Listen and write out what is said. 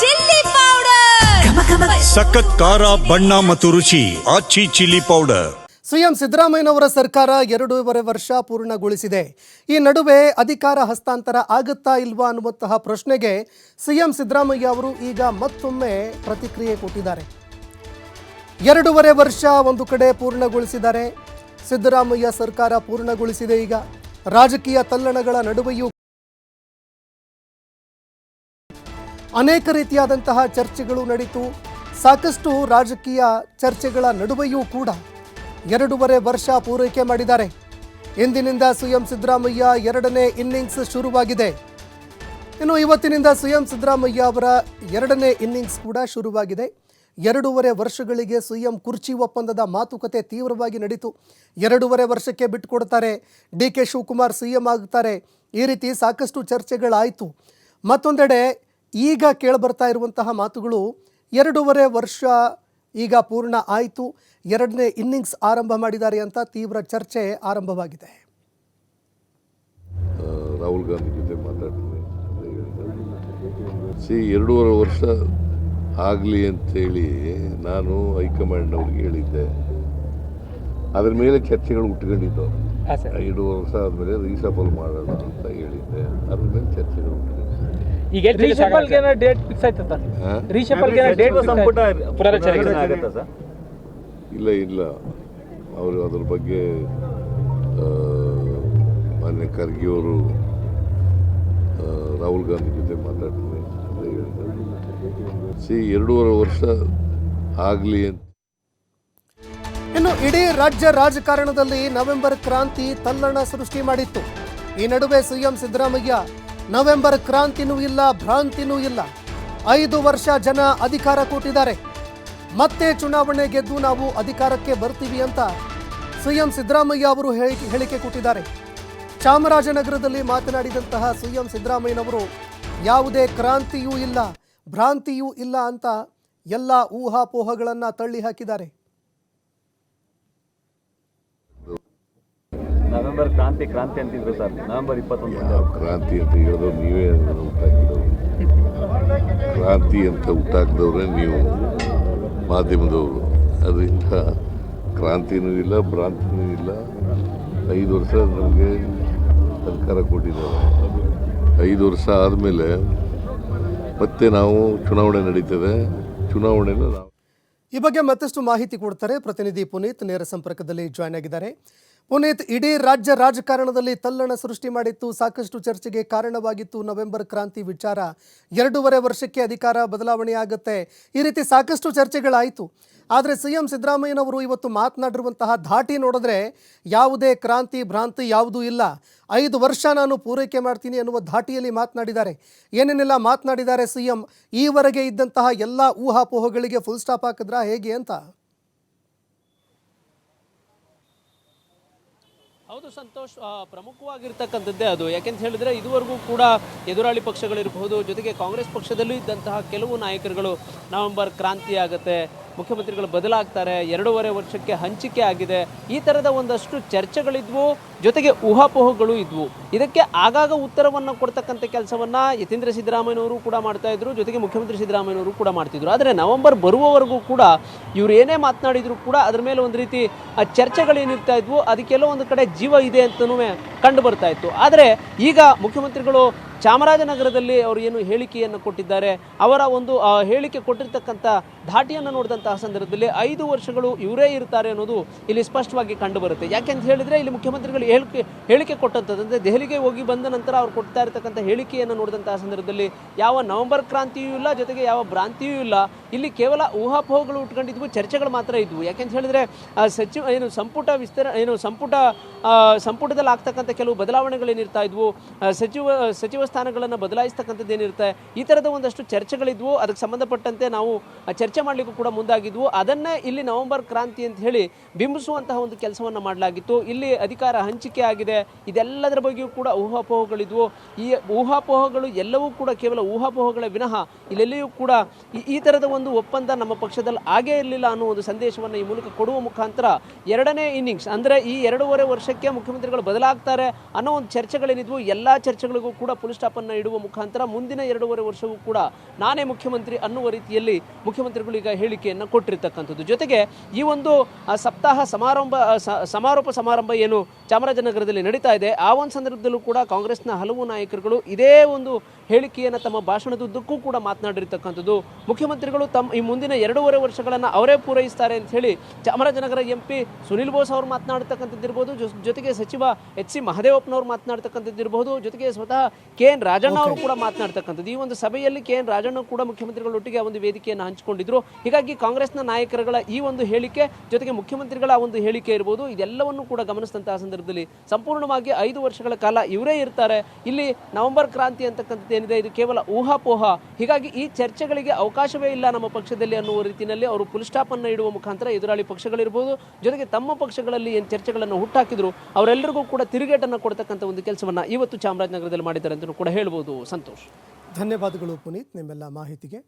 Chilli powder. ಸಖತ್ ಖಾರ ಬಣ್ಣ ಮತ್ತು ರುಚಿ ಆಚಿ ಚಿಲ್ಲಿ ಪೌಡರ್. ಸಿಎಂ ಸಿದ್ದರಾಮಯ್ಯನವರ ಸರ್ಕಾರ ಎರಡೂವರೆ ವರ್ಷ ಪೂರ್ಣಗೊಳಿಸಿದೆ. ಈ ನಡುವೆ ಅಧಿಕಾರ ಹಸ್ತಾಂತರ ಆಗುತ್ತಾ ಇಲ್ವಾ ಅನ್ನುವಂತಹ ಪ್ರಶ್ನೆಗೆ ಸಿಎಂ ಸಿದ್ದರಾಮಯ್ಯ ಅವರು ಈಗ ಮತ್ತೊಮ್ಮೆ ಪ್ರತಿಕ್ರಿಯೆ ಕೊಟ್ಟಿದ್ದಾರೆ. ಎರಡೂವರೆ ವರ್ಷ ಒಂದು ಕಡೆ ಪೂರ್ಣಗೊಳಿಸಿದ್ದಾರೆ. ಸಿದ್ದರಾಮಯ್ಯ ಸರ್ಕಾರ ಪೂರ್ಣಗೊಳಿಸಿದೆ ಈಗ. ರಾಜಕೀಯ ತಲ್ಲಣಗಳ ನಡುವೆಯೂ ಅನೇಕ ರೀತಿಯಾದಂತಹ ಚರ್ಚೆಗಳು ನಡೀತು. ಸಾಕಷ್ಟು ರಾಜಕೀಯ ಚರ್ಚೆಗಳ ನಡುವೆಯೂ ಕೂಡ ಎರಡೂವರೆ ವರ್ಷ ಪೂರೈಕೆ ಮಾಡಿದ್ದಾರೆ. ಇಂದಿನಿಂದ ಸಿಎಂ ಸಿದ್ದರಾಮಯ್ಯ ಎರಡನೇ ಇನ್ನಿಂಗ್ಸ್ ಶುರುವಾಗಿದೆ. ಇನ್ನು ಇವತ್ತಿನಿಂದ ಸಿಎಂ ಸಿದ್ದರಾಮಯ್ಯ ಅವರ ಎರಡನೇ ಇನ್ನಿಂಗ್ಸ್ ಕೂಡ ಶುರುವಾಗಿದೆ. ಎರಡೂವರೆ ವರ್ಷಗಳಿಗೆ ಸಿಎಂ ಕುರ್ಚಿ ಒಪ್ಪಂದದ ಮಾತುಕತೆ ತೀವ್ರವಾಗಿ ನಡೀತು. ಎರಡೂವರೆ ವರ್ಷಕ್ಕೆ ಬಿಟ್ಟುಕೊಡ್ತಾರೆ. ಡಿ ಕೆ ಶಿವಕುಮಾರ್ ಸಿಎಂ ಆಗುತ್ತಾರೆ ಈ ರೀತಿ ಸಾಕಷ್ಟು ಚರ್ಚೆಗಳಾಯಿತು. ಮತ್ತೊಂದೆಡೆ ಈಗ ಕೇಳಿಬರ್ತಾ ಇರುವಂತಹ ಮಾತುಗಳು ಎರಡೂವರೆ ವರ್ಷ ಈಗ ಪೂರ್ಣ ಆಯಿತು. ಎರಡನೇ ಇನ್ನಿಂಗ್ಸ್ ಆರಂಭ ಮಾಡಿದ್ದಾರೆ ಅಂತ ತೀವ್ರ ಚರ್ಚೆ ಆರಂಭವಾಗಿದೆ. ರಾಹುಲ್ ಗಾಂಧಿ ಜೊತೆ ಮಾತಾಡ್ತೀನಿ ಸಿ ಎರಡೂವರೆ ವರ್ಷ ಆಗಲಿ ಅಂತೇಳಿ ನಾನು ಹೈಕಮಾಂಡ್ ಅವ್ರಿಗೆ ಹೇಳಿದ್ದೆ. ಅದ್ರ ಮೇಲೆ ಚರ್ಚೆಗಳು ಉಟ್ಕೊಂಡಿದ್ದವು ಎರಡೂವರೆ ವರ್ಷ ಆದಮೇಲೆ ರೀಸಬಲ್ ಮಾಡೋಣ ಅಂತ ಹೇಳಿದ್ದೆ. ಅದ್ರ ಮೇಲೆ ಚರ್ಚೆಗಳು ಉಟ್ಕೊಂಡಿದ್ದು ಈಗ ರೀಶಫಲ್ಗೆ ಡೇಟ್ ಫಿಕ್ಸ್ ಆಯ್ತಾ ಸರ್? ರೀಶಫಲ್ಗೆ ಡೇಟ್ ಸಂಪುಟ ಪುನರಚನೆ ಆಗುತ್ತಾ ಸರ್? ಇಲ್ಲ ಇಲ್ಲ. ಅವರು ಅದ್ರ ಬಗ್ಗೆ ಆ, ಮಾನ್ಯ ಖರ್ಗೆ ಅವರು ರಾಹುಲ್ ಗಾಂಧಿ ಜೊತೆ ಹೇಳಿದ್ದಾರೆ ಸಿ ಎರಡೂವರೆ ವರ್ಷ ಆಗಲಿ ಅಂತ. ಇನ್ನು ಇಡೀ ರಾಜ್ಯ ರಾಜಕಾರಣದಲ್ಲಿ ನವೆಂಬರ್ ಕ್ರಾಂತಿ ತಲ್ಲಣ ಸೃಷ್ಟಿ ಮಾಡಿತ್ತು. ಈ ನಡುವೆ ಸಿಎಂ ಸಿದ್ದರಾಮಯ್ಯ ನವೆಂಬರ್ ಕ್ರಾಂತಿನೂ ಇಲ್ಲ, ಭ್ರಾಂತಿನೂ ಇಲ್ಲ. ಐದು ವರ್ಷ ಜನ ಅಧಿಕಾರ ಕೊಟ್ಟಿದ್ದಾರೆ. ಮತ್ತೆ ಚುನಾವಣೆ ಗೆದ್ದು ನಾವು ಅಧಿಕಾರಕ್ಕೆ ಬರ್ತೀವಿ ಅಂತ ಸಿಎಂ ಸಿದ್ದರಾಮಯ್ಯ ಅವರು ಹೇಳಿ- ಹೇಳಿಕೆ ಕೊಟ್ಟಿದ್ದಾರೆ. ಚಾಮರಾಜನಗರದಲ್ಲಿ ಮಾತನಾಡಿದಂತಹ ಸಿಎಂ ಸಿದ್ದರಾಮಯ್ಯನವರು, ಯಾವುದೇ ಕ್ರಾಂತಿಯೂ ಇಲ್ಲ, ಭ್ರಾಂತಿಯೂ ಇಲ್ಲ ಅಂತ ಎಲ್ಲ ಊಹಾಪೋಹಗಳನ್ನು ತಳ್ಳಿ ಹಾಕಿದ್ದಾರೆ ನವೆಂಬರ್ ಕ್ರಾಂತಿ ಕ್ರಾಂತಿ ಅಂತಿದ್ರು ಸರ್. ನವೆಂಬರ್ ಇಪ್ಪತ್ತೊಂದು ಕ್ರಾಂತಿ ಅಂತ ಹೇಳಿದ್ರು ನೀವೇ ಅದನ್ನು ಹುಟ್ಟಾಕಿದವರು ಕ್ರಾಂತಿ ಅಂತ ಹುಟ್ಟಾಕಿದವ್ರೆ ನೀವು ಮಾಧ್ಯಮದವರು. ಅದರಿಂದ ಕ್ರಾಂತಿನೂ ಇಲ್ಲ ಭ್ರಾಂತಿನೂ ಇಲ್ಲ. ಐದು ವರ್ಷ ನಮಗೆ ಸರ್ಕಾರ ಕೊಟ್ಟಿದ್ದಾರೆ. ಐದು ವರ್ಷ ಆದಮೇಲೆ ಮತ್ತೆ ನಾವು ಚುನಾವಣೆ ನಡೀತದೆ. ಚುನಾವಣೆ ನಾವು ಈ ಬಗ್ಗೆ ಮತ್ತಷ್ಟು ಮಾಹಿತಿ ಕೊಡ್ತಾರೆ ಪ್ರತಿನಿಧಿ ಪುನೀತ್ ನೇರ ಸಂಪರ್ಕದಲ್ಲಿ ಜಾಯ್ನ್ ಆಗಿದ್ದಾರೆ. ಪುನೀತ್ ಇಡೀ ರಾಜ್ಯ ರಾಜಕಾರಣದಲ್ಲಿ ತಲ್ಲಣ ಸೃಷ್ಟಿ ಮಾಡಿತ್ತು. ಸಾಕಷ್ಟು ಚರ್ಚೆಗೆ ಕಾರಣವಾಗಿತ್ತು ನವೆಂಬರ್ ಕ್ರಾಂತಿ ವಿಚಾರ. ಎರಡೂವರೆ ವರ್ಷಕ್ಕೆ ಅಧಿಕಾರ ಬದಲಾವಣೆ ಆಗುತ್ತೆ. ಈ ರೀತಿ ಸಾಕಷ್ಟು ಚರ್ಚೆಗಳಾಯಿತು. ಆದರೆ ಸಿ ಎಂ ಸಿದ್ದರಾಮಯ್ಯನವರು ಇವತ್ತು ಮಾತನಾಡಿರುವಂತಹ ಧಾಟಿ ನೋಡಿದ್ರೆ ಯಾವುದೇ ಕ್ರಾಂತಿ ಭ್ರಾಂತಿ ಯಾವುದೂ ಇಲ್ಲ. ಐದು ವರ್ಷ ನಾನು ಪೂರೈಕೆ ಮಾಡ್ತೀನಿ ಅನ್ನುವ ಧಾಟಿಯಲ್ಲಿ ಮಾತನಾಡಿದ್ದಾರೆ. ಏನೇನೆಲ್ಲ ಮಾತನಾಡಿದ್ದಾರೆ ಸಿ ಎಂ ಈವರೆಗೆ ಇದ್ದಂತಹ ಎಲ್ಲ ಊಹಾಪೋಹಗಳಿಗೆ ಫುಲ್ ಸ್ಟಾಪ್ ಹಾಕಿದ್ರಾ ಹೇಗೆ ಅಂತ? ಹೌದು ಸಂತೋಷ್ ಪ್ರಮುಖವಾಗಿರ್ತಕ್ಕಂಥದ್ದೇ ಅದು. ಯಾಕೆಂತ ಹೇಳಿದ್ರೆ ಇದುವರೆಗೂ ಕೂಡ ಎದುರಾಳಿ ಪಕ್ಷಗಳಿರಬಹುದು, ಜೊತೆಗೆ ಕಾಂಗ್ರೆಸ್ ಪಕ್ಷದಲ್ಲೂ ಇದ್ದಂತಹ ಕೆಲವು ನಾಯಕರುಗಳು ನವೆಂಬರ್ ಕ್ರಾಂತಿ ಆಗುತ್ತೆ ಮುಖ್ಯಮಂತ್ರಿಗಳು ಬದಲಾಗ್ತಾರೆ, ಎರಡೂವರೆ ವರ್ಷಕ್ಕೆ ಹಂಚಿಕೆ ಆಗಿದೆ, ಈ ಥರದ ಒಂದಷ್ಟು ಚರ್ಚೆಗಳಿದ್ವು, ಜೊತೆಗೆ ಊಹಾಪೋಹಗಳು ಇದ್ವು. ಇದಕ್ಕೆ ಆಗಾಗ ಉತ್ತರವನ್ನು ಕೊಡ್ತಕ್ಕಂಥ ಕೆಲಸವನ್ನು ಯತೀಂದ್ರ ಸಿದ್ದರಾಮಯ್ಯನವರು ಕೂಡ ಮಾಡ್ತಾ ಇದ್ರು, ಜೊತೆಗೆ ಮುಖ್ಯಮಂತ್ರಿ ಸಿದ್ದರಾಮಯ್ಯನವರು ಕೂಡ ಮಾಡ್ತಿದ್ರು. ಆದರೆ ನವೆಂಬರ್ ಬರುವವರೆಗೂ ಕೂಡ ಇವರು ಏನೇ ಮಾತನಾಡಿದ್ರು ಕೂಡ ಅದ್ರ ಮೇಲೆ ಒಂದು ರೀತಿ, ಆ ಚರ್ಚೆಗಳೇನಿರ್ತಾ ಇದ್ವು, ಅದಕ್ಕೆಲ್ಲ ಒಂದು ಕಡೆ ಜೀವ ಇದೆ ಅಂತಲೂ ಕಂಡು ಬರ್ತಾ ಇತ್ತು. ಆದರೆ ಈಗ ಮುಖ್ಯಮಂತ್ರಿಗಳು ಚಾಮರಾಜನಗರದಲ್ಲಿ ಅವರು ಏನು ಹೇಳಿಕೆಯನ್ನು ಕೊಟ್ಟಿದ್ದಾರೆ, ಅವರ ಒಂದು ಹೇಳಿಕೆ ಕೊಟ್ಟಿರ್ತಕ್ಕಂಥ ಧಾಟಿಯನ್ನು ನೋಡಿದಂತಹ ಸಂದರ್ಭದಲ್ಲಿ ಐದು ವರ್ಷಗಳು ಇವರೇ ಇರ್ತಾರೆ ಅನ್ನೋದು ಇಲ್ಲಿ ಸ್ಪಷ್ಟವಾಗಿ ಕಂಡುಬರುತ್ತೆ. ಯಾಕೆಂತ ಹೇಳಿದರೆ ಇಲ್ಲಿ ಮುಖ್ಯಮಂತ್ರಿಗಳು ಹೇಳಿಕೆ ಹೇಳಿಕೆ ಕೊಟ್ಟಂಥದ್ದು, ಅಂದರೆ ದೆಹಲಿಗೆ ಹೋಗಿ ಬಂದ ನಂತರ ಅವ್ರು ಕೊಡ್ತಾ ಇರತಕ್ಕಂಥ ಹೇಳಿಕೆಯನ್ನು ನೋಡಿದಂತಹ ಸಂದರ್ಭದಲ್ಲಿ ಯಾವ ನವೆಂಬರ್ ಕ್ರಾಂತಿಯೂ ಇಲ್ಲ, ಜೊತೆಗೆ ಯಾವ ಭ್ರಾಂತಿಯೂ ಇಲ್ಲ. ಇಲ್ಲಿ ಕೇವಲ ಊಹಾಪೋಹಗಳು ಉಟ್ಕೊಂಡಿದ್ವು, ಚರ್ಚೆಗಳು ಮಾತ್ರ ಇದ್ವು. ಯಾಕೆಂತ ಹೇಳಿದ್ರೆ ಸಚಿವ, ಏನು ಸಂಪುಟ ವಿಸ್ತರ, ಏನು ಸಂಪುಟ ಸಂಪುಟದಲ್ಲಿ ಆಗ್ತಕ್ಕಂಥ ಕೆಲವು ಬದಲಾವಣೆಗಳೇನಿರ್ತಾ ಇದ್ವು. ಸಚಿವ ಸಚಿವ ಸ್ಥಾನಗಳನ್ನು ಬದಲಾಯಿಸ್ತಕ್ಕಂಥದ್ದು ಏನಿರುತ್ತೆ? ಈ ಥರದ ಒಂದಷ್ಟು ಚರ್ಚೆಗಳಿದ್ವು. ಅದಕ್ಕೆ ಸಂಬಂಧಪಟ್ಟಂತೆ ನಾವು ಚರ್ಚೆ ಮಾಡಲಿಕ್ಕೂ ಕೂಡ ಮುಂದಾಗಿದ್ವು. ಅದನ್ನೇ ಇಲ್ಲಿ ನವೆಂಬರ್ ಕ್ರಾಂತಿ ಅಂತ ಹೇಳಿ ಬಿಂಬಿಸುವಂತಹ ಒಂದು ಕೆಲಸವನ್ನು ಮಾಡಲಾಗಿತ್ತು. ಇಲ್ಲಿ ಅಧಿಕಾರ ಹಂಚಿಕೆ ಆಗಿದೆ. ಇದೆಲ್ಲದರ ಬಗ್ಗೆಯೂ ಕೂಡ ಊಹಾಪೋಹಗಳಿದ್ವು. ಈ ಊಹಾಪೋಹಗಳು ಎಲ್ಲವೂ ಕೂಡ ಕೇವಲ ಊಹಾಪೋಹಗಳ ವಿನಃ ಇಲ್ಲೆಲ್ಲಿಯೂ ಕೂಡ ಈ- ಥರದ ಒಂದು ಒಪ್ಪಂದ ನಮ್ಮ ಪಕ್ಷದಲ್ಲಿ ಆಗೇ ಇರಲಿಲ್ಲ ಅನ್ನೋ ಒಂದು ಸಂದೇಶವನ್ನು ಈ ಮೂಲಕ ಕೊಡುವ ಮುಖಾಂತರ ಎರಡನೇ ಇನ್ನಿಂಗ್ಸ್, ಅಂದರೆ ಈ ಎರಡೂವರೆ ವರ್ಷಕ್ಕೆ ಮುಖ್ಯಮಂತ್ರಿಗಳು ಬದಲಾಗ್ತಾರೆ ಅನ್ನೋ ಒಂದು ಚರ್ಚೆಗಳೇನಿದ್ವು. ಎಲ್ಲ ಚರ್ಚೆಗಳಿಗೂ ಕೂಡ ಫುಲ್ ಸ್ಟಾಪ್ ಇಡುವ ಮುಖಾಂತರ ಮುಂದಿನ ಎರಡೂವರೆ ವರ್ಷವೂ ಕೂಡ ನಾನೇ ಮುಖ್ಯಮಂತ್ರಿ ಅನ್ನುವ ರೀತಿಯಲ್ಲಿ ಮುಖ್ಯಮಂತ್ರಿಗಳು ಈಗ ಹೇಳಿಕೆಯನ್ನು ಕೊಟ್ಟಿರ್ತಕ್ಕಂಥದ್ದು. ಜೊತೆಗೆ ಈ ಒಂದು ಸಪ್ತಾಹ ಸಮಾರಂಭ ಸಮಾರೋಪ ಸಮಾರಂಭ ಏನು ಚಾಮರಾಜನಗರದಲ್ಲಿ ನಡೀತಾ ಇದೆ, ಆ ಒಂದು ಸಂದರ್ಭದಲ್ಲೂ ಕೂಡ ಕಾಂಗ್ರೆಸ್ನ ಹಲವು ನಾಯಕರುಗಳು ಇದೇ ಒಂದು ಹೇಳಿಕೆಯನ್ನು ತಮ್ಮ ಭಾಷಣದುದ್ದಕ್ಕೂ ಕೂಡ ಮಾತನಾಡಿರ್ತಕ್ಕಂಥದ್ದು. ಮುಖ್ಯಮಂತ್ರಿಗಳು ತಮ್ಮ ಈ ಮುಂದಿನ ಎರಡೂವರೆ ವರ್ಷಗಳನ್ನು ಅವರೇ ಪೂರೈಸ್ತಾರೆ ಅಂತ ಹೇಳಿ ಚಾಮರಾಜನಗರ ಎಂ ಪಿ ಸುನಿಲ್ ಬೋಸ್ ಅವರು ಮಾತನಾಡ್ತಕ್ಕಂಥದ್ದು ಇರ್ಬೋದು ಜೊ- ಜೊತೆಗೆ ಸಚಿವ ಎಚ್ ಸಿ ಮಹದೇವಪ್ಪನವರು ಮಾತನಾಡ್ತಕ್ಕಂಥದ್ದು ಇರಬಹುದು ಜೊತೆಗೆ ಸ್ವತಃ ಕೆ ಎನ್ ರಾಜಣ್ಣ ಅವರು ಕೂಡ ಮಾತನಾಡ್ತಕ್ಕಂಥದ್ದು. ಈ ಒಂದು ಸಭೆಯಲ್ಲಿ ಕೆ ಎನ್ ರಾಜಣ್ಣ ಕೂಡ ಮುಖ್ಯಮಂತ್ರಿಗಳೊಟ್ಟಿಗೆ ಒಟ್ಟಿಗೆ ಒಂದು ವೇದಿಕೆಯನ್ನು ಹಂಚಿಕೊಂಡಿದ್ರು. ಹೀಗಾಗಿ ಕಾಂಗ್ರೆಸ್ನ ನಾಯಕರುಗಳ ಈ ಒಂದು ಹೇಳಿಕೆ ಜೊತೆಗೆ ಮುಖ್ಯಮಂತ್ರಿಗಳ ಒಂದು ಹೇಳಿಕೆ ಇರ್ಬೋದು ಇದೆಲ್ಲವನ್ನು ಕೂಡ ಗಮನಿಸಿದಂತಹ ಸಂದರ್ಭದಲ್ಲಿ ಸಂಪೂರ್ಣವಾಗಿ ಐದು ವರ್ಷಗಳ ಕಾಲ ಇವರೇ ಇರ್ತಾರೆ. ಇಲ್ಲಿ ನವೆಂಬರ್ ಕ್ರಾಂತಿ ಅಂತಕ್ಕಂಥದ್ದು ಏನಿದೆ ಇದು ಕೇವಲ ಊಹಾಪೋಹ. ಹೀಗಾಗಿ ಈ ಚರ್ಚೆಗಳಿಗೆ ಅವಕಾಶವೇ ಇಲ್ಲ ನಮ್ಮ ಪಕ್ಷದಲ್ಲಿ ಅನ್ನುವ ರೀತಿಯಲ್ಲಿ ಅವರು ಫುಲ್ ಸ್ಟಾಪ್ ಅನ್ನು ಇಡುವ ಮುಖಾಂತರ ಎದುರಾಳಿ ಪಕ್ಷಗಳಿರ್ಬೋದು ಜೊತೆಗೆ ತಮ್ಮ ಪಕ್ಷಗಳಲ್ಲಿ ಏನು ಚರ್ಚೆಗಳನ್ನು ಹುಟ್ಟಾಕಿದ್ರು ಅವರೆಲ್ಲರಿಗೂ ಕೂಡ ತಿರುಗೇಟನ್ನು ಕೊಡ್ತಕ್ಕಂಥ ಒಂದು ಕೆಲಸವನ್ನ ಇವತ್ತು ಚಾಮರಾಜನಗರದಲ್ಲಿ ಮಾಡಿದ್ದಾರೆ ಅಂತ ಕೂಡ ಹೇಳ್ಬೋದು ಸಂತೋಷ್. ಧನ್ಯವಾದಗಳು ಪುನೀತ್ ನಿಮ್ಮೆಲ್ಲ ಮಾಹಿತಿಗೆ.